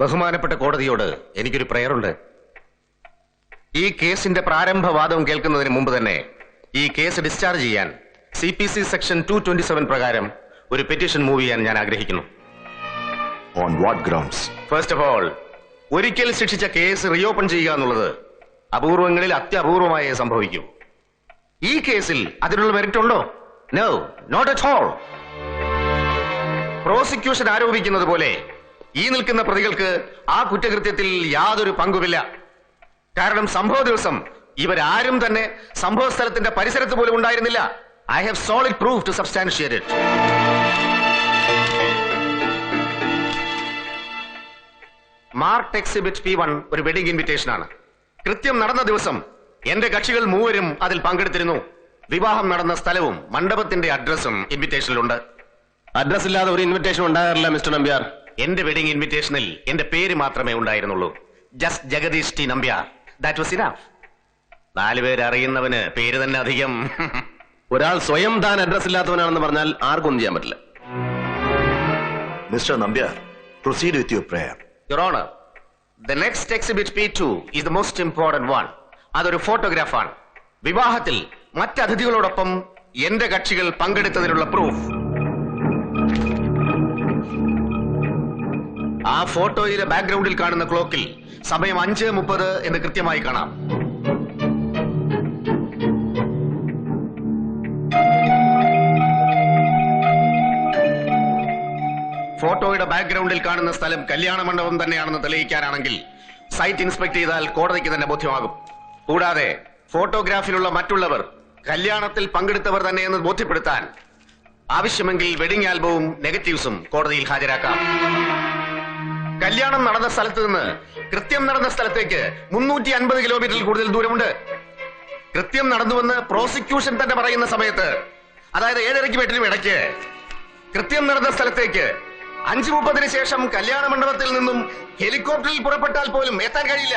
ബഹുമാനപ്പെട്ട കോടതിയോട് എനിക്കൊരു പ്രയറുണ്ട്. ഈ കേസിന്റെ പ്രാരംഭവാദം കേൾക്കുന്നതിന് മുമ്പ് തന്നെ ഈ കേസ് ഡിസ്ചാർജ് ചെയ്യാൻ C P C section two twenty seven പ്രകാരം ഒരു പെറ്റീഷൻ മൂവ് ചെയ്യാൻ ഞാൻ ആഗ്രഹിക്കുന്നു. On what grounds first of all ഒരിക്കൽ ശിക്ഷിച്ച കേസ് റീഓപ്പൺ ചെയ്യുക എന്നുള്ളത് അപൂർവങ്ങളിൽ അത്യപൂർവമായേ സംഭവിക്കൂ. ഈ കേസിൽ അതിനുള്ള മെറിറ്റ് ഉണ്ടോ? No not at all prosecution ആരോപിക്കുന്നത് പോലെ ഈ നിൽക്കുന്ന പ്രതികൾക്ക് ആ കുറ്റകൃത്യത്തിൽ യാതൊരു പങ്കുമില്ല. കാരണം സംഭവ ദിവസം ഇവരാരും തന്നെ സംഭവ സ്ഥലത്തിന്റെ പരിസരത്ത് പോലും ഉണ്ടായിരുന്നില്ല. I have solid proof to substantiate mark exhibit P one ഒരു വെഡിംഗ് ഇൻവിറ്റേഷൻ ആണ്. കൃത്യം നടന്ന ദിവസം എന്റെ കക്ഷികൾ മൂവരും അതിൽ പങ്കെടുത്തിരുന്നു. വിവാഹം നടന്ന സ്ഥലവും മണ്ഡപത്തിന്റെ അഡ്രസ്സും ഇൻവിറ്റേഷനിലുണ്ട് അഡ്രസ് ഇല്ലാതെ ഒരു ഇൻവിറ്റേഷൻ ഉണ്ടാകാറില്ല മിസ്റ്റർ നമ്പ്യാർ. എന്റെ വെഡിങ് ഇൻവിറ്റേഷനിൽ എന്റെ പേര് മാത്രമേ ഉണ്ടായിരുന്നുള്ളൂ. Just Jagadish T Nambiar that was enough നാല് പേര് അറിയുന്നവന് പേര് തന്നെ അധികം. ഒരാൾ സ്വയം താൻ അഡ്രസ് ഇല്ലാത്തവനാണെന്ന് പറഞ്ഞാൽ ആർക്കൊന്നും ചെയ്യാൻ പറ്റില്ല. Mister Nambiar proceed with your prayer your honour the next exhibit P two is the most important one അതൊരു ആണ്. വിവാഹത്തിൽ മറ്റ് മറ്റതിഥികളോടൊപ്പം എന്റെ കക്ഷികൾ പങ്കെടുത്തതിനുള്ള പ്രൂഫ് ആ ഫോട്ടോയിലെ ബാക്ക്ഗ്രൗണ്ടിൽ കാണുന്ന ക്ലോക്കിൽ സമയം അഞ്ച് മുപ്പത് എന്ന് കൃത്യമായി കാണാം. ഫോട്ടോയുടെ ബാക്ക്ഗ്രൗണ്ടിൽ കാണുന്ന സ്ഥലം കല്യാണ മണ്ഡപം തന്നെയാണെന്ന് തെളിയിക്കാനാണെങ്കിൽ സൈറ്റ് ഇൻസ്പെക്ട് ചെയ്താൽ കോടതിക്ക് തന്നെ ബോധ്യമാകും. കൂടാതെ ഫോട്ടോഗ്രാഫിലുള്ള മറ്റുള്ളവർ കല്യാണത്തിൽ പങ്കെടുത്തവർ തന്നെയെന്ന് ബോധ്യപ്പെടുത്താൻ ആവശ്യമെങ്കിൽ വെഡിംഗ് ആൽബവും നെഗറ്റീവ്സും കോടതിയിൽ ഹാജരാക്കാം. കല്യാണം നടന്ന സ്ഥലത്ത് നിന്ന് കൃത്യം നടന്ന സ്ഥലത്തേക്ക് മുന്നൂറ്റി അൻപത് കിലോമീറ്ററിൽ കൂടുതൽ ദൂരമുണ്ട്. കൃത്യം നടന്നുവെന്ന് പ്രോസിക്യൂഷൻ തന്നെ പറയുന്ന സമയത്ത് അതായത് ഏഴരയ്ക്ക് എട്ടിനും ഇടയ്ക്ക് കൃത്യം നടന്ന സ്ഥലത്തേക്ക് അഞ്ചു മുപ്പതിന് ശേഷം കല്യാണ മണ്ഡപത്തിൽ നിന്നും ഹെലികോപ്റ്ററിൽ പുറപ്പെട്ടാൽ പോലും എത്താൻ കഴിയില്ല.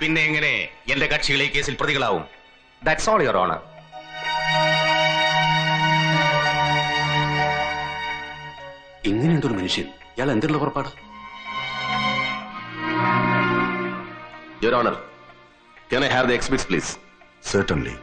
പിന്നെ എങ്ങനെ എന്റെ കക്ഷികൾ ഈ കേസിൽ പ്രതികളാവും? ദാറ്റ്സ് ഓൾ യുവർ ഓണർ ഇങ്ങനെയുണ്ടൊരു മനുഷ്യൻ? ഇയാൾ എന്തിനുള്ള പുറപ്പാട്? Your honour can I have the excuse please Certainly.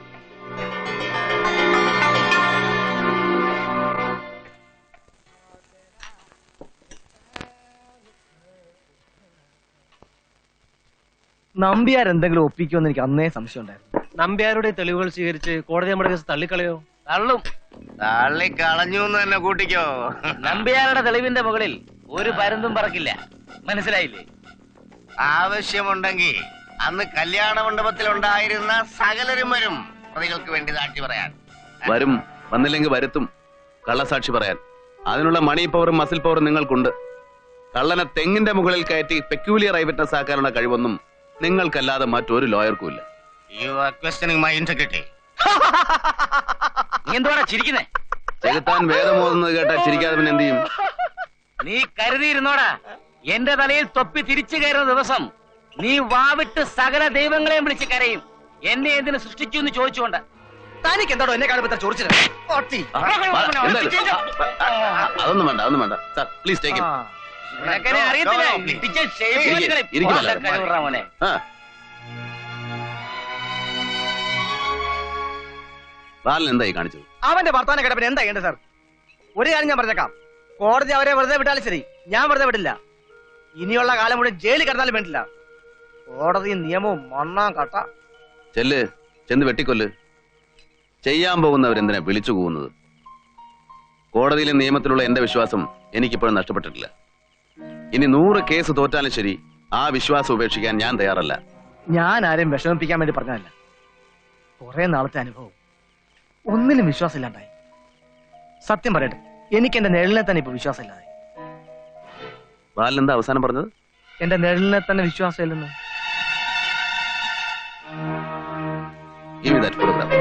Nambiar എന്തെങ്കിലും ഒപ്പിക്കുമെന്ന് എനിക്ക് അന്നേ സംശയം ഉണ്ടായിരുന്നു. നമ്പ്യാരുടെ തെളിവുകൾ സ്വീകരിച്ച് കോടതി നമ്മുടെ കേസ് തള്ളിക്കളയോ? തള്ളും. തള്ളിക്കളഞ്ഞു എന്ന് തന്നെ കൂട്ടിക്കോ. നമ്പ്യാരുടെ തെളിവിന്റെ മുകളിൽ ഒരു പരുന്തും പറക്കില്ല. മനസ്സിലായില്ലേ? ആവശ്യമുണ്ടെങ്കിൽ അന്ന് കല്യാണ മണ്ഡപത്തിൽ ഉണ്ടായിരുന്ന സകലരും വരും പ്രതികൾക്ക് വേണ്ടി സാക്ഷി പറയാൻ. വരും വന്നില്ലെങ്കിൽ വരുത്തും. കള്ളസാക്ഷി പറയാൻ. അതിനുള്ള മണി പവറും മസിൽ പവറും നിങ്ങൾക്കുണ്ട്. കള്ളനെ തെങ്ങിന്റെ മുകളിൽ കയറ്റി പെക്യൂലിയർ ഐ വിറ്റ്നസ് ആക്കാനുള്ള കഴിവൊന്നും നിങ്ങൾക്കല്ലാതെ മറ്റൊരു ലോയർക്കും ഇല്ല. ചെകുത്താൻ വേദമോതുന്നത് കേട്ടാ ചിരിക്കാതെ പിന്നെ എന്ത് ചെയ്യും? നീ കരുതിയിരുന്നോടാ. എന്റെ തലയിൽ തൊപ്പി തിരിച്ചു കയറുന്ന ദിവസം നീ വാവിട്ട് സകല ദൈവങ്ങളെയും വിളിച്ച് കരയും. എന്നെ എന്തിനു സൃഷ്ടിച്ചു എന്ന് ചോദിച്ചുകൊണ്ട്. തനിക്ക് എന്താടോ എന്നെ കാണുമ്പോ ചോദിച്ചത്? ആ, വാ, എന്തായാലും. ആ, ആ, അതൊന്നും വേണ്ട അതൊന്നും വേണ്ട. സാർ പ്ലീസ് ടേക്ക് അറിയത്തില്ല. ബാലൻ എന്തായി കാണിച്ചത്? അവന്റെ വർത്താന കിടപ്പിന് എന്താ ചെയ്യേണ്ടത് സാർ? ഒരു കാര്യം ഞാൻ പറഞ്ഞേക്കാം. കോടതി അവരെ വെറുതെ വിട്ടാലും ശരി. ഞാൻ വെറുതെ വിടില്ല. ഇനിയുള്ള കാലം മുഴുവൻ ജയിലിൽ കിടന്നാലും വേണ്ടില്ല. കോടതി നിയമവും മണ്ണാം കട്ട. ചെല്ല് ചെന്ന് വെട്ടിക്കൊല്ല്. ചെയ്യാൻ പോകുന്നവരെന്തിനാ വിളിച്ചു പോകുന്നത് കോടതിയിലെ നിയമത്തിലുള്ള എന്റെ വിശ്വാസം എനിക്കിപ്പോഴും നഷ്ടപ്പെട്ടിട്ടില്ല. ഇനി നൂറ് കേസ് തോറ്റാലും ശരി ആ വിശ്വാസം ഉപേക്ഷിക്കാൻ ഞാൻ തയ്യാറല്ല. ഞാൻ ആരെയും വിഷമിപ്പിക്കാൻ വേണ്ടി പറഞ്ഞതല്ല. കുറെ നാളത്തെ അനുഭവം. ഒന്നിലും വിശ്വാസമില്ലാണ്ടായി. സത്യം പറയട്ടെ. എനിക്ക് എന്റെ നിഴലിനെ തന്നെ ഇപ്പൊ വിശ്വാസമില്ലാതെ ബാലൻ എന്താ അവസാനം പറഞ്ഞത്? എന്റെ നിഴലിനെ തന്നെ വിശ്വാസമില്ലെന്ന്. Give me that photograph.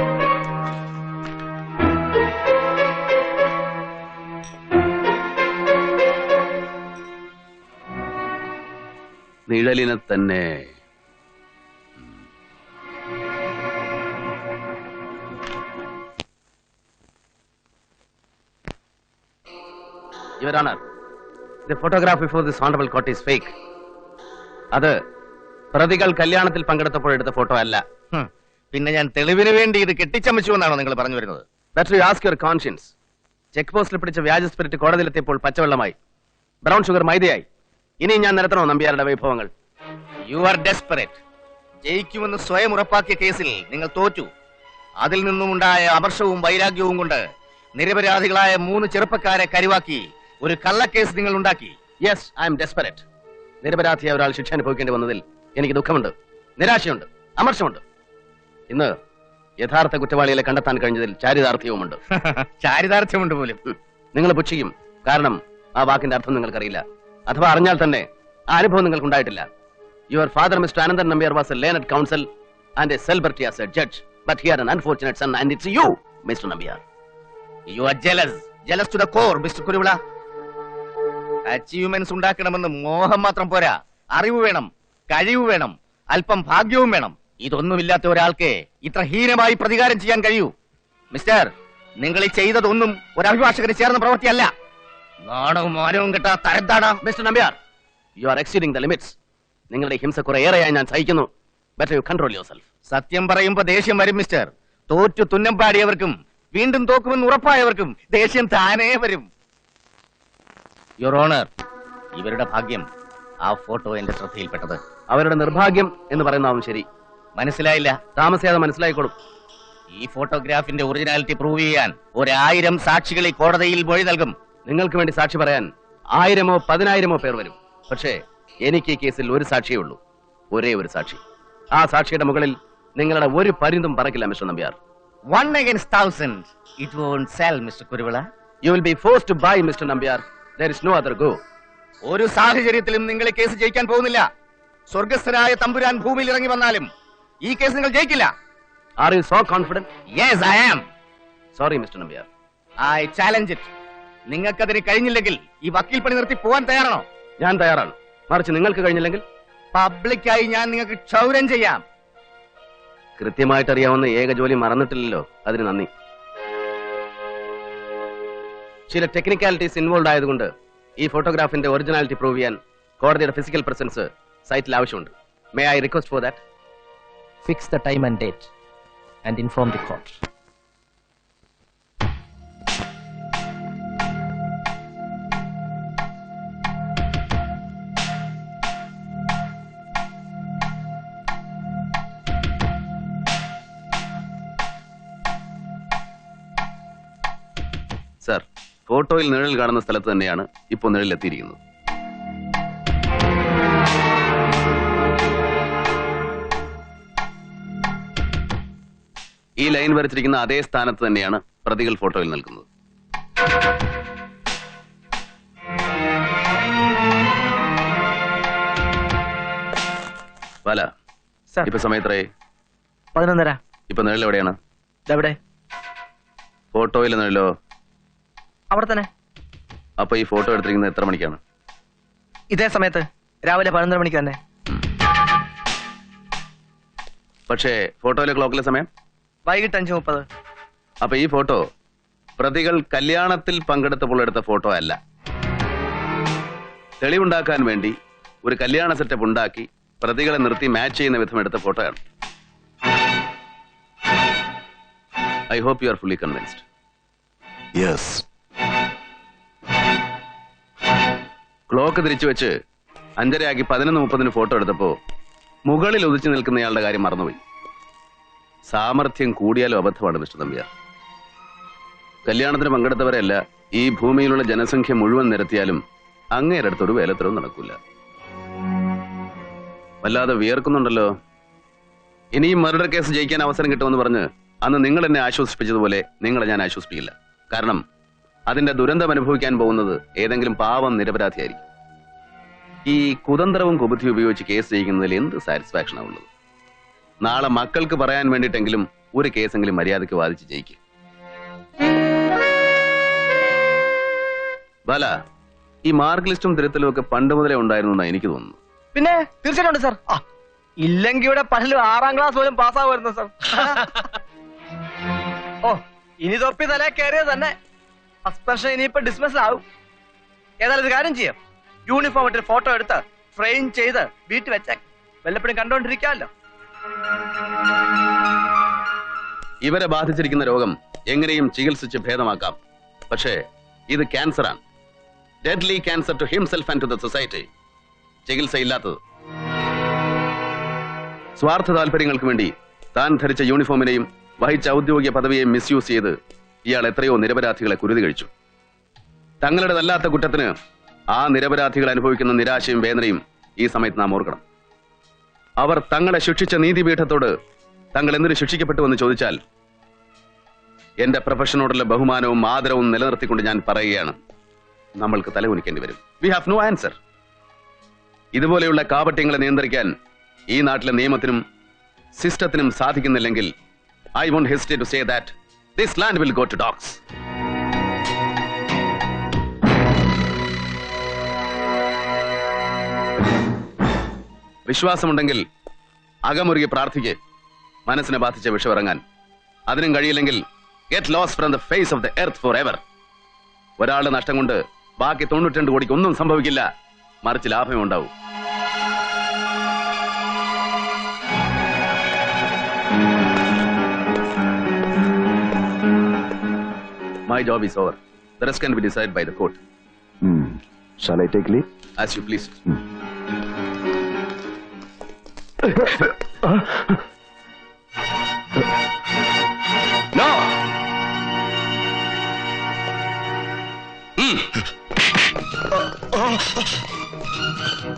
നിഴലിനെ തന്നെ ഇവരാണ് The photograph before this honorable court is fake. അത് പ്രതികൾ കല്യാണത്തിൽ പങ്കെടുത്തപ്പോൾ എടുത്ത ഫോട്ടോ അല്ല. പിന്നെ ഞാൻ തെളിവിന് വേണ്ടി ഇത് കെട്ടിച്ചമച്ചു എന്നാണോ നിങ്ങൾ പറഞ്ഞു വരുന്നത്? Better you ask your conscience check പോസ്റ്റിൽ പിടിച്ച വ്യാജ സ്പിരിറ്റ് കോടതിയിലെത്തിയപ്പോൾ പച്ചവെള്ളമായി. ബ്രൗൺ ഷുഗർ മൈദയായി. ഇനി ഞാൻ നിരത്തണോ നമ്പിയാരുടെ വൈഭവങ്ങൾ? യു ആർ ഡെസ്പെറേറ്റ് ജയിക്കുമെന്ന് സ്വയം ഉറപ്പാക്കിയ കേസിൽ നിങ്ങൾ തോറ്റു. അതിൽ നിന്നുമുണ്ടായ അമർഷവും വൈരാഗ്യവും കൊണ്ട് നിരപരാധികളായ മൂന്ന് ചെറുപ്പക്കാരെ കരുവാക്കി. ഒരു കള്ളക്കേസ് നിങ്ങൾ ഉണ്ടാക്കി യെസ് ഐ എം ഡെസ്പെറേറ്റ് നിരപരാധിയായ ഒരാൾ ശിക്ഷ അനുഭവിക്കേണ്ടി വന്നതിൽ എനിക്ക് ദുഃഖമുണ്ട് നിരാശയുണ്ട് അമർഷമുണ്ട്. ഇന്ന് യഥാർത്ഥ കുറ്റവാളികളെ കണ്ടെത്താൻ കഴിഞ്ഞതിൽ ചാരിതാർത്ഥ്യവുമുണ്ട്. ചാരിതാർത്ഥ്യമുണ്ട് പോലും. നിങ്ങൾ പുച്ഛിക്കും. കാരണം ആ വാക്കിന്റെ അർത്ഥം നിങ്ങൾക്കറിയില്ല. അഥവാ അറിഞ്ഞാൽ തന്നെ ആ അനുഭവം നിങ്ങൾക്ക് ഉണ്ടായിട്ടില്ല your father Mister Ananthan Nambiar was a learned counsel and a celebrity as a judge but here an unfortunate son and it's you Mister Nambiar you are jealous jealous to the core Mister Kuruvila achievements ഉണ്ടാക്കണമെന്ന് മോഹം മാത്രം പോരാ. അറിവ് വേണം കഴിവ് വേണം അല്പം ഭാഗ്യവും വേണം. ഇതൊന്നുമില്ലാത്ത ഒരാൾക്ക് ഇത്ര ഹീനമായി പ്രതികാരം ചെയ്യാൻ കഴിയൂ. മിസ്റ്റർ നിങ്ങൾ ഈ ചെയ്തതൊന്നും ഒരു അഭിഭാഷകന് ചേർന്ന പ്രവൃത്തിയല്ല. നാണവും മാനവും കിട്ടാ Mister Nambiar. You are exceeding the limits നിങ്ങളുടെ ഹിംസ കുറെ ഞാൻ സഹിക്കുന്നു. Better you control yourself സത്യം പറയുമ്പോ ദേഷ്യം വരും മിസ്റ്റർ. തോറ്റു തുന്നം പാടിയവർക്കും വീണ്ടും തോക്കുമെന്ന് ഉറപ്പായവർക്കും ദേഷ്യം താനേ വരും. യുവർ ഓണർ ഇവരുടെ ഭാഗ്യം ആ ഫോട്ടോ എന്റെ ശ്രദ്ധയിൽപ്പെട്ടത്. അവരുടെ നിർഭാഗ്യം എന്ന് പറയുന്നതാവും ശരി. മനസ്സിലായില്ല? താമസിയാതെ മനസ്സിലായിക്കോളും. ഈ ഫോട്ടോഗ്രാഫിന്റെ ഒറിജിനാലിറ്റി പ്രൂവ് ചെയ്യാൻ ഒരായിരം സാക്ഷികളെ കോടതിയിൽ മൊഴി നൽകും. നിങ്ങൾക്ക് വേണ്ടി സാക്ഷി പറയാൻ ആയിരമോ പതിനായിരമോ പേർ വരും. പക്ഷേ എനിക്ക് ഈ കേസിൽ ഒരു സാക്ഷിയേ ഉള്ളൂ. ഒരേ ഒരു സാക്ഷി. ആ സാക്ഷിയുടെ മുകളിൽ നിങ്ങളുടെ ഒരു പരിന്തും പറക്കില്ല Mister Nambiar. One against thousand it won't sell Mister Kuruvila. You will be force to bye Mister Nambiar. No other go ഒരു സാഹചര്യത്തിലും നിങ്ങൾ കേസ് ജയിക്കാൻ പോകുന്നില്ല. സ്വർഗസ്ഥനായ തമ്പുരാൻ ഭൂമിയിൽ ഇറങ്ങി വന്നാലും ഈ കേസ് നിങ്ങൾ ജയിക്കില്ല. Are you so confident yes I am sorry Mister Nambiar I challenge it നിങ്ങൾക്കതിന് കഴിഞ്ഞില്ലെങ്കിൽ ഈ വക്കീൽ പണി നിർത്തി പോവാൻ തയ്യാറാണോ? ഞാൻ തയ്യാറാണ്. മറിച്ച് നിങ്ങൾക്ക് കഴിഞ്ഞില്ലെങ്കിൽ? പബ്ലിക്കായി ഞാൻ നിങ്ങൾക്ക് ക്ഷൗരം ചെയ്യാം. കൃത്യമായിട്ട് അറിയാവുന്ന ഏക ജോലി മറന്നിട്ടില്ലല്ലോ. അതിന് നന്ദി. ചില ടെക്നിക്കാലിറ്റീസ് ഇൻവോൾവ് ആയതുകൊണ്ട് ഈ ഫോട്ടോഗ്രാഫിന്റെ ഒറിജിനാലിറ്റി പ്രൂവ് ചെയ്യാൻ കോടതിയുടെ ഫിസിക്കൽ പ്രസൻസ് സൈറ്റിൽ ആവശ്യമുണ്ട് may I request for that Fix the time and date and inform the court. Sir ഫോട്ടോയിൽ നിഴൽ കാണുന്ന സ്ഥലത്ത് തന്നെയാണ് ഇപ്പോൾ നിഴൽ എത്തിയിരിക്കുന്നത് ഈ ലൈൻ വരച്ചിരിക്കുന്ന അതേ സ്ഥാനത്ത് തന്നെയാണ് പ്രതികൾ ഫോട്ടോയിൽ നിൽക്കുന്നത്. ബാല. ഇപ്പൊ സമയത്രേ? പതിനൊന്നര. ഇപ്പൊ നിഴൽ എവിടെയാണ്? ഇതെവിടെ? ഫോട്ടോയിൽ നിഴലോ? അവിടെ തന്നെ അപ്പൊ ഈ ഫോട്ടോ എടുത്തിരിക്കുന്നത് എത്ര മണിക്കാണ്? ഇതേ സമയത്ത്. രാവിലെ പതിനൊന്നര മണിക്ക് തന്നെ. പക്ഷേ ഫോട്ടോയിലെ ക്ലോക്കിലെ സമയം? വൈകിട്ട് അഞ്ച് മുപ്പത്. അപ്പൊ ഈ ഫോട്ടോ പ്രതികൾ കല്യാണത്തിൽ പങ്കെടുത്തപ്പോൾ എടുത്ത ഫോട്ടോ അല്ല. തെളിവുണ്ടാക്കാൻ വേണ്ടി ഒരു കല്യാണ സെറ്റപ്പ് ഉണ്ടാക്കി പ്രതികളെ നിർത്തി മാച്ച് ചെയ്യുന്ന വിധം എടുത്ത ഫോട്ടോയാണ്. I hope you are fully convinced Yes. Clock തിരിച്ചു വെച്ച് അഞ്ചരയാക്കി പതിനൊന്ന് മുപ്പതിന് ഫോട്ടോ എടുത്തപ്പോ മുകളിൽ ഉദിച്ചു നിൽക്കുന്നയാളുടെ കാര്യം മറന്നുപോയി. സാമർഥ്യം കൂടിയാലും അബദ്ധമാണ് മിസ്റ്റർ തമ്പിയാർ കല്യാണത്തിന് പങ്കെടുത്തവരെയല്ല ഈ ഭൂമിയിലുള്ള ജനസംഖ്യ മുഴുവൻ നിരത്തിയാലും അങ്ങേരടുത്തൊരു വേലത്തരവും നടക്കൂല. വല്ലാതെ വിയർക്കുന്നുണ്ടല്ലോ. ഇനിയും മർഡർ കേസ് ജയിക്കാൻ അവസരം കിട്ടുമെന്ന് പറഞ്ഞ് അന്ന് നിങ്ങൾ എന്നെ ആശ്വസിപ്പിച്ചതുപോലെ നിങ്ങളെ ഞാൻ ആശ്വസിപ്പിക്കില്ല. കാരണം അതിന്റെ ദുരന്തം അനുഭവിക്കാൻ പോകുന്നത് ഏതെങ്കിലും പാവം നിരപരാധിയായിരിക്കും. ഈ കുതന്ത്രവും കുബുദ്ധി ഉപയോഗിച്ച് കേസ് ജയിക്കുന്നതിൽ എന്ത് സാറ്റിസ്ഫാക്ഷൻ ഉള്ളത്? നാളെ മക്കൾക്ക് പറയാൻ വേണ്ടിയിട്ടെങ്കിലും ഒരു കേസെങ്കിലും മര്യാദയ്ക്ക് വാദിച്ച് ജയിക്കും. ബാല ഈ മാർക്ക് ലിസ്റ്റും തിരുത്തലും ഒക്കെ പണ്ട് മുതലേ ഉണ്ടായിരുന്നു എന്നാ എനിക്ക് തോന്നുന്നു. പിന്നെ തീർച്ചയായിട്ടും സാർ ഇല്ലെങ്കിൽ ഇവിടെ പലരും ആറാം ക്ലാസ് പോലും പാസ്സാവുമായിരുന്നു സാർ ഓ ഇനി തൊപ്പി തല കയറിയത് തന്നെ. സസ്പെൻഷൻ ഇനിയിപ്പോ ഡിസ്മിസ് ആവും. ഏതായാലും ഒരു കാര്യം ചെയ്യാം. യൂണിഫോം ഇട്ട് ഫോട്ടോ എടുത്ത് ഫ്രെയിം ചെയ്ത് വീട്ടിൽ വെച്ച. വല്ലപ്പോഴും കണ്ടോണ്ടിരിക്കാമല്ലോ. ഇവരെ ബാധിച്ചിരിക്കുന്ന രോഗം എങ്ങനെയും ചികിത്സിച്ച് ഭേദമാക്കാം. പക്ഷേ ഇത് ക്യാൻസറാണ്. Deadly cancer to himself and to the society ചികിത്സയില്ലാത്തത്. സ്വാർത്ഥ താല്പര്യങ്ങൾക്ക് വേണ്ടി താൻ ധരിച്ച യൂണിഫോമിനെയും വഹിച്ച ഔദ്യോഗിക പദവിയെയും മിസ്യൂസ് ചെയ്ത് ഇയാൾ എത്രയോ നിരപരാധികളെ കുരുതി കഴിച്ചു. തങ്ങളുടെ തങ്ങളുടേതല്ലാത്ത കുറ്റത്തിന് ആ നിരപരാധികൾ അനുഭവിക്കുന്ന നിരാശയും വേദനയും ഈ സമയത്ത് നാം ഓർക്കണം. അവർ തങ്ങളെ ശിക്ഷിച്ച നീതിപീഠത്തോട് തങ്ങൾ എന്തിനു ശിക്ഷിക്കപ്പെട്ടുവെന്ന് ചോദിച്ചാൽ എന്റെ പ്രൊഫഷനോടുള്ള ബഹുമാനവും ആദരവും നിലനിർത്തിക്കൊണ്ട് ഞാൻ പറയുകയാണ്. നമ്മൾക്ക് തലകുനിക്കേണ്ടി വരും. വി ഹാവ് നോ ആൻസർ ഇതുപോലെയുള്ള കാപട്യങ്ങളെ നിയന്ത്രിക്കാൻ ഈ നാട്ടിലെ നിയമത്തിനും സിസ്റ്റത്തിനും സാധിക്കുന്നില്ലെങ്കിൽ I won't hesitate to say that this land will go to dogs. വിശ്വാസമുണ്ടെങ്കിൽ അകമുറുകി പ്രാർത്ഥിക്ക്. മനസ്സിനെ ബാധിച്ച വിഷമിറങ്ങാൻ അതിനും കഴിയില്ലെങ്കിൽ get lost from the face of the earth forever ഒരാളുടെ നഷ്ടം കൊണ്ട് ബാക്കി തൊണ്ണൂറ്റിരണ്ട് കോടിക്ക് ഒന്നും സംഭവിക്കില്ല. മറിച്ച് ലാഭമേ ഉണ്ടാവൂ My job is over. The rest can be decided by the court. Hmm. Shall I take leave? As you please. Hmm.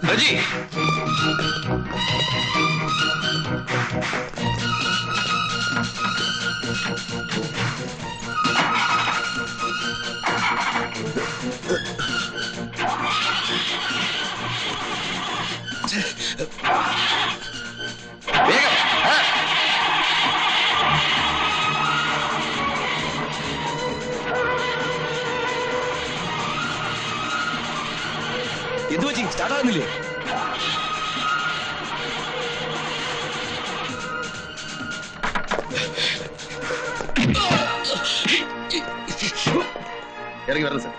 Haji! Hmm. Start ആകുന്നില്ലേ ഇറങ്ങി വരണം സർ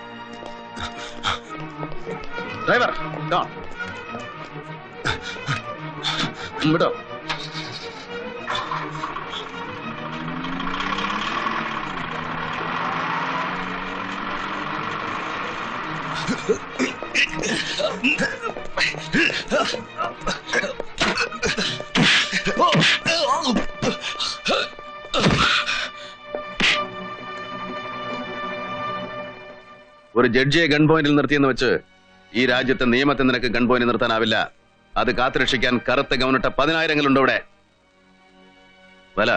ഡ്രൈവർ ഡോൺ വിട്ടോ ഒരു ജഡ്ജിയെ ഗൺ പോയിന്റിൽ നിർത്തിയെന്ന് വെച്ച് ഈ രാജ്യത്തെ നിയമത്തെ നിനക്ക് ഗൺ പോയിന്റ് നിർത്താനാവില്ല. അത് കാത്തുരക്ഷിക്കാൻ കറുത്ത ഗവനിട്ട പതിനായിരങ്ങളുണ്ട് ഇവിടെ. വല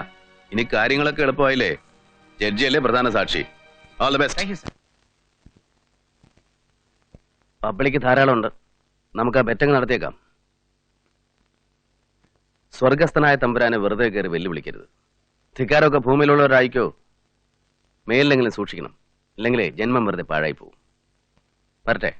ഇനി കാര്യങ്ങളൊക്കെ എളുപ്പമായില്ലേ? ജഡ്ജിയല്ലേ പ്രധാന സാക്ഷി. ഓൾ ദ ബെസ്റ്റ് പബ്ലിക് ധാരാളമുണ്ട്. നമുക്ക് ആ ബെറ്റങ് നടത്തിയേക്കാം. സ്വർഗസ്ഥനായ തമ്പുരാനെ വെറുതെ കയറി വെല്ലുവിളിക്കരുത്. ധിക്കാരമൊക്കെ ഭൂമിയിലുള്ളവരായിക്കോ മേലിലെങ്കിലും സൂക്ഷിക്കണം. ഇല്ലെങ്കിലേ ജന്മം വെറുതെ പാഴായി പോകും വരട്ടെ.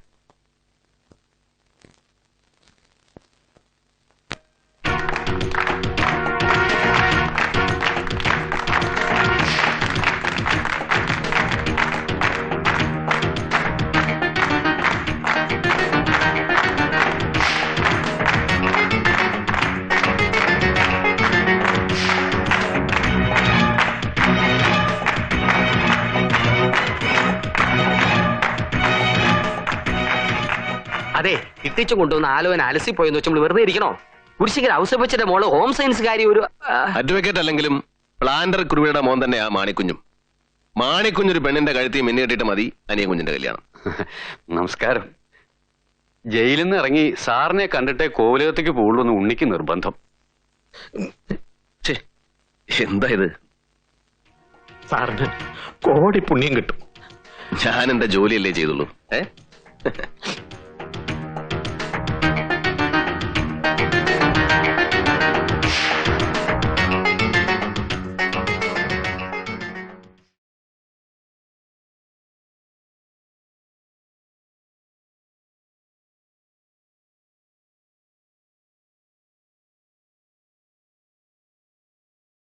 അതെ ഇട്ടിച്ചു കൊണ്ടുവന്ന ആലോചന അലസി പോയെന്ന് വെച്ച് നമ്മൾ വെറുതെ ഇരിക്കണോ? കുരിശിക്കൽ അവസരപ്പിച്ചിട്ട് മോൾ ഹോം സയൻസ് കാര്യം ഒരു അഡ്വക്കേറ്റ് അല്ലെങ്കിലും പ്ലാന്റർ കുരുവിയുടെ മോൻ തന്നെ ആ മാണിക്കുഞ്ഞും. മാണിക്കുഞ്ഞൊരു പെണ്ണിന്റെ കഴുത്തി മിന്നി കെട്ടിട്ട് മതി അനിയ കുഞ്ഞിന്റെ കല്യാണം. നമസ്കാരം. ജയിലിൽ നിന്ന് ഇറങ്ങി സാറിനെ കണ്ടിട്ടേ കോവിലകത്തേക്ക് പോകുള്ളൂ എന്ന് ഉണ്ണിക്ക് നിർബന്ധം. എന്താ ഇത്? സാറിന് കോടി പുണ്യം കിട്ടും. ഞാൻ എന്റെ ജോലിയല്ലേ ചെയ്തുള്ളൂ ഏ?